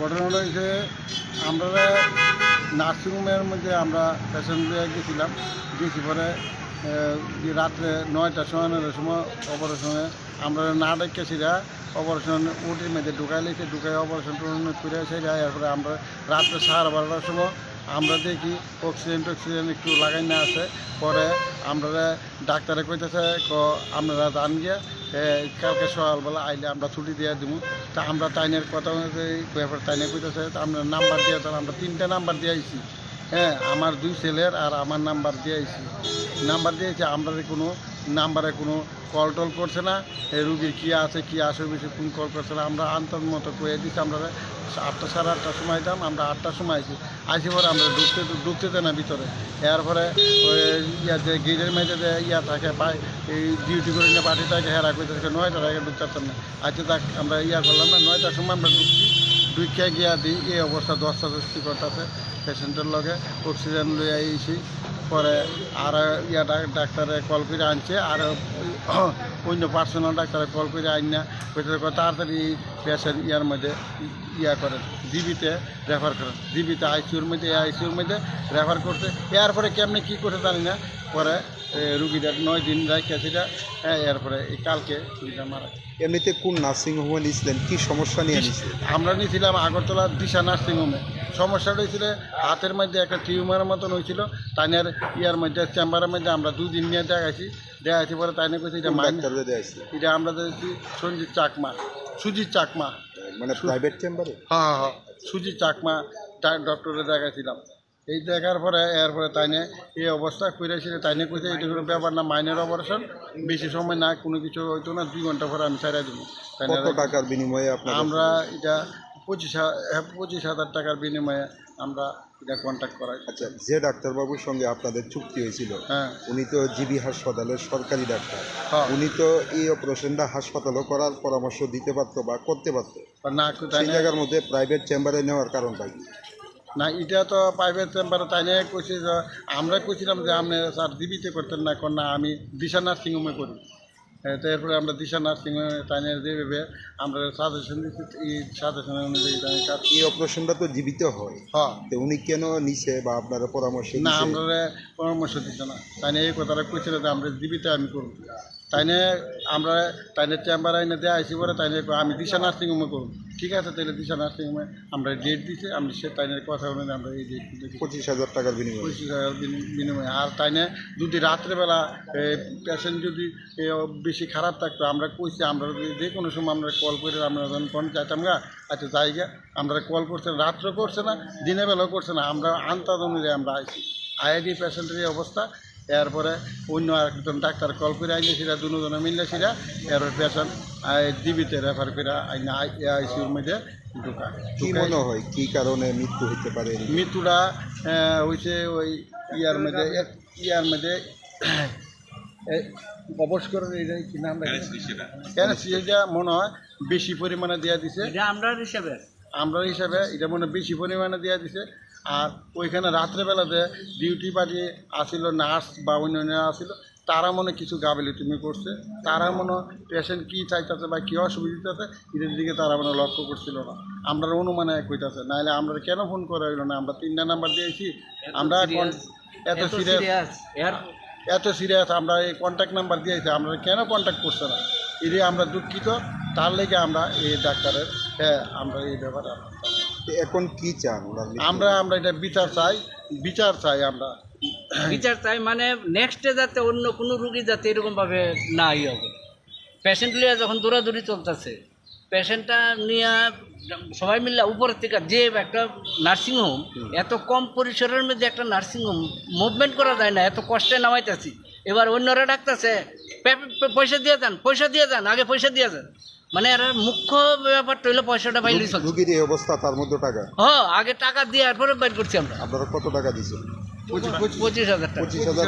ঘটনাটা হয়েছে, আমরা নার্সিংহোমের মধ্যে আমরা পেশেন্ট নিয়ে গেছিলাম। গেছি পরে রাত্রে নয়টার সময় নয়টার সময় অপারেশনে আমরা না ডেকেছিরা অপারেশন ওটির মধ্যে ঢুকাই লেছে ঢুকাই অপারেশন টপারেশন করে সেটা এরপরে আমরা রাত্রে সাড়ে বারোটার সময় আমরা দেখি অক্সিজেন টক্সিজেন একটু লাগাই না আছে। পরে আমরা ডাক্তারে কইতেছে আপনারা জান গিয়া কালকে সকালবেলা আইলে আমরা ছুটি দিয়ে দিব তা আমরা টাইনের কথা ব্যাপার টাইনে কইতেছে, তা আমরা নাম্বার দিয়ে তাহলে আমরা তিনটে নাম্বার দিয়ে আইছি। হ্যাঁ আমার দুই ছেলের আর আমার নাম্বার দিয়ে আইছি। নাম্বার দিয়েছি আমরা কোনো নাম্বারে কোনো কল টল করছে না, এই রুগী কী আছে, কী আসে, বেশি কোন কল করছে না। আমরা আন্তর মতো কয়ে দিচ্ছি আমরা আটটা সাড়ে আটটার সময় দাম আমরা আটটার সময় আইছি। আইসি পরে আমরা ঢুকতে ঢুকতে দেয় না ভিতরে। এরপরে ইয়াতে গেটের মেয়েতে যে ইয়া থাকে এই ডিউটি করে নিয়ে পার্টি থাকে, হেরা করতে থাকে নয়টার আগে ঢুকতে না। আজকে তাক আমরা ইয়া করলাম না, নয়টার সময় আমরা ঢুকছি। ঢুকিয়া গিয়া দিই, এই অবস্থা দশটা দশটি করতেছে পেশেন্টের লগে। অক্সিজেন লই আইছি। পরে আর ইয়া ডাক্তারে কল করে আনছে, আর অন্য পার্সোনাল ডাক্তারে কল করে আইন না কয় তাড়াতাড়ি পেশেন্ট ইয়ার মধ্যে ইয়া করেন জিবিতে রেফার করেন। জিবিতে আইসিউর মধ্যে আইসিউর মধ্যে রেফার করতে। এরপরে কেমনি কী করে জানি না পরে রুগীটা নয় দিন যায় সেটা হ্যাঁ এরপরে এই কালকে রুগীটা মারা এমনিতে কোন নার্সিং হোমে নিয়েছিলেন? কী সমস্যা নিয়ে নিয়েছিলেন? আমরা নিয়েছিলাম আগরতলা দিশা নার্সিংহোমে সমস্যাটা হয়েছিল হাতের মধ্যে একটা টিউমারের মতন হয়েছিল তাইনের ইয়ার মধ্যে চেম্বারের মধ্যে আমরা দুদিন নিয়ে দেখাইছি। দেখাইছি পরে তাইনে কইছি এটা মাইন ডাক্তার দিয়েছিল এটা আমরা দেখছি সঞ্জিত চাকমা সুজিত চাকমা। মানে প্রাইভেট চেম্বারে হ্যাঁ হ্যাঁ হ্যাঁ। সুজিত চাকমা ডক্টরে দেখাইছিলাম। এই দেখার পরে এরপরে তাইনে এই অবস্থা করেছিল তাইনে কইছে এটা কোনো ব্যাপার না মাইনের অপারেশন বেশি সময় না কোনো কিছু হইতো না দুই ঘণ্টা পরে আমি ছাড়াই দেবো। কত টাকার বিনিময়ে আমরা এটা পঁচিশ হ্যাঁ, পঁচিশ হাজার টাকার বিনিময়ে আমরা এটা কন্ট্যাক্ট করাই। আচ্ছা যে ডাক্তারবাবুর সঙ্গে আপনাদের চুক্তি হয়েছিল হ্যাঁ। উনি তো জিবি হাসপাতালের সরকারি ডাক্তার। হ্যাঁ। উনি তো এই অপারেশনটা হাসপাতালও করার পরামর্শ দিতে পারতো বা করতে পারতো। বা না তাই সেই জায়গার মধ্যে প্রাইভেট চেম্বারে নেওয়ার কারণটা কি? না এটা তো প্রাইভেট চেম্বারে তাই নিয়ে কইছি যে আমরা কইছিলাম যে আপনি স্যার দিবিতে করতেন না কোন না আমি দিশা নার্সিংহোমে করি হ্যাঁ, তো এরপরে আমরা দিশা নার্সিংহোমে তাই নিয়ে যেভাবে আমরা সাজেশন দিচ্ছি এই সাজেশন অনুযায়ী কাজ এই অপারেশনটা তো জীবিত হয়। হ্যাঁ। তো উনি কেন নিছে বা আপনারা পরামর্শ না আমরা পরামর্শ দিচ্ছে না। তাই এই কথাটা কইছিল যে আমরা জীবিত আমি করব। তাই নিয়ে আমরা তাই নিয়ে চেম্বার আইনে দেওয়া আইসি পরে তাই নিয়ে কয়, আমি দিশা নার্সিং হোমে করব। ঠিক আছে তাহলে দিশা নার্সিং হোমে আমরা ডেট দিছি আমি সে তাই নিয়ে কথা অনুযায়ী আমরা এই ডেট পঁচিশ হাজার টাকার বিনিময়ে। পঁচিশ হাজার বিনি- বিনিময়ে। আর তাই না যদি রাত্রেবেলা পেশেন্ট যদি বেশি খারাপ থাকতো আমরা কইছি আমরা যদি যে কোনো সময় আমরা কল করে আমরা যখন ফোন চাইতাম গা আচ্ছা যাই গা আমরা কল করছে না রাত্রে করছে না দিনের বেলাও করছে না আমরা আন্তাজ অনুযায়ী আমরা আইছি। আইআইডি পেশেন্টের এই অবস্থা এরপরে অন্য একজন ডাক্তার কল করে আইলে সেটা দুজনে মিললে সেটা এরপর পেশেন্ট দিবিতে রেফার করে আইনা আইসিউর মধ্যে ঢুকা কি মনে হয়? কি কারণে মৃত্যু হতে পারে মৃত্যুটা হয়েছে ওই ইয়ার মধ্যে এক ইয়ার মধ্যে অবস্কর কি নাম এটা মনে হয় বেশি পরিমাণে দেওয়া দিছে। এটা আমরা হিসাবে। আমরা হিসাবে এটা মনে হয় বেশি পরিমাণে দেওয়া দিছে। আর ওইখানে রাত্রেবেলাতে ডিউটি পার্টি আসিল নার্স বা অন্য অন্যান্য আসিল তারা মনে কিছু গাবেলি তুমি করছে। তারা মনে পেশেন্ট কী চাইতেছে বা কী অসুবিধা আছে এটার দিকে তারা মনে লক্ষ্য করছিল না। আমরা অনুমানে কইতাছে নাহলে আমরা কেন ফোন করা হইল না? আমরা তিনটা নাম্বার দিয়েছি আমরা এখন এত সিরিয়াস এত সিরিয়াস আমরা এই কন্ট্যাক্ট নাম্বার দিয়েছি আমরা কেন কন্ট্যাক্ট করছে না? এটি আমরা দুঃখিত তার লেগে আমরা এই ডাক্তারের হ্যাঁ আমরা এই ব্যাপারে আমরা- এখন কি চান আমরা আমরা এটা বিচার চাই বিচার চাই আমরা। বিচার চাই মানে নেক্সটে যাতে অন্য কোনো রুগী যাতে এরকমভাবে না ইয়ে হবে। পেশেন্ট নিয়ে যখন দৌড়াদৌড়ি চলতেছে পেশেন্টটা নিয়ে সবাই মিলে উপরের থেকে যে একটা নার্সিংহোম এত কম পরিসরের মধ্যে একটা নার্সিংহোম মুভমেন্ট করা যায় না এত কষ্টে নামাইতেছি। এবার অন্যরা ডাকতেছে পয়সা দিয়ে যান পয়সা দিয়ে যান আগে পয়সা দিয়ে যান মানে এর মুখ্য ব্যাপারটা হইল পয়সাটা বাইরে চলছে রুগীর এই অবস্থা তার মধ্যে টাকা। হ্যাঁ আগে টাকা দিয়ে এরপরে বাইর করছি আমরা। আপনারা কত টাকা দিয়েছেন? পঁচিশ হাজার টাকা। পঁচিশ হাজার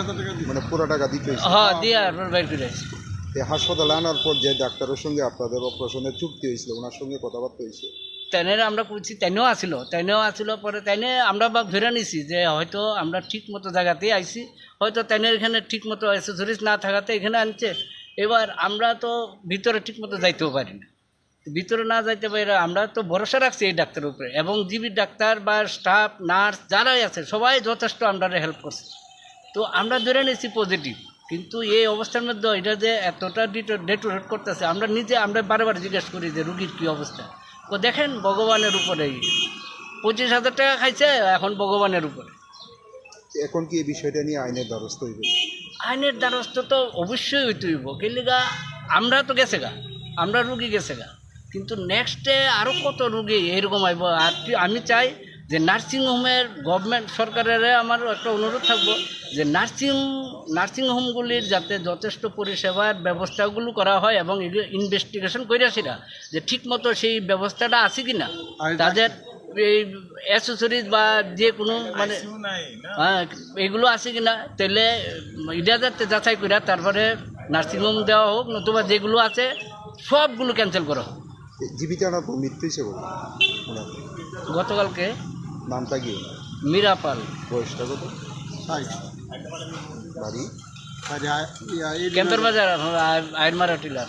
মানে পুরো টাকা দিতে হ্যাঁ দিয়ে এরপর বাইর করে আসছি। এই হাসপাতালে আনার পর যে ডাক্তারের সঙ্গে আপনাদের অপারেশনের চুক্তি হয়েছিল ওনার সঙ্গে কথাবার্তা হয়েছে। তাইনের আমরা করছি তাইনেও আসিল তাইনেও আসিল পরে তাইনে আমরা বা ধরে নিছি যে হয়তো আমরা ঠিক মতো জায়গাতেই আইছি। হয়তো তাইনের এখানে ঠিক মতো অ্যাসেসরিজ না থাকাতে এখানে আনছে। এবার আমরা তো ভিতরে ঠিক মতো যাইতেও পারি না। ভিতরে না যাইতে পারে, আমরা তো ভরসা রাখছি এই ডাক্তারের উপরে। এবং জিবি ডাক্তার বা স্টাফ নার্স যারাই আছে, সবাই যথেষ্ট আমরা হেল্প করছে। তো আমরা ধরে নিয়েছি পজিটিভ কিন্তু এই অবস্থার মধ্যে এটা যে এতটা ডেটোরেট করতেছে, আমরা নিজে আমরা বারবার জিজ্ঞেস করি যে, রুগীর কী অবস্থা? তো দেখেন ভগবানের উপরেই পঁচিশ হাজার টাকা খাইছে, এখন ভগবানের উপরে। এখন কি এই বিষয়টা নিয়ে আইনের দ্বারস্থ হইবে? আইনের দ্বারস্থ তো অবশ্যই হইতে হইব। কেলিগা আমরা তো গেছে গা। আমরা রুগী গেছে গা। কিন্তু নেক্সটে আরও কত রুগী এরকম আইব আর আমি চাই যে নার্সিংহোমের গভর্নমেন্ট সরকারের আমার একটা অনুরোধ থাকব যে নার্সিং নার্সিংহোমগুলির যাতে যথেষ্ট পরিষেবার ব্যবস্থাগুলো করা হয় এবং ইনভেস্টিগেশন করে সেটা যে ঠিকমতো সেই ব্যবস্থাটা আছে কি না তাদের এই অ্যাসেসরিজ বা যে কোনো মানে হ্যাঁ এগুলো আছে কি না তাহলে এটা যাতে যাচাই করে তারপরে নার্সিংহোম দেওয়া হোক নতুবা যেগুলো আছে সবগুলো ক্যান্সেল করা। হোক জীবিত পর মৃত্যু হিসেবে? গতকালকে? নামটা কি? মিরাপাল বয়সটা কত? বাড়ি? এই বাজার। আইরমারা টিলার।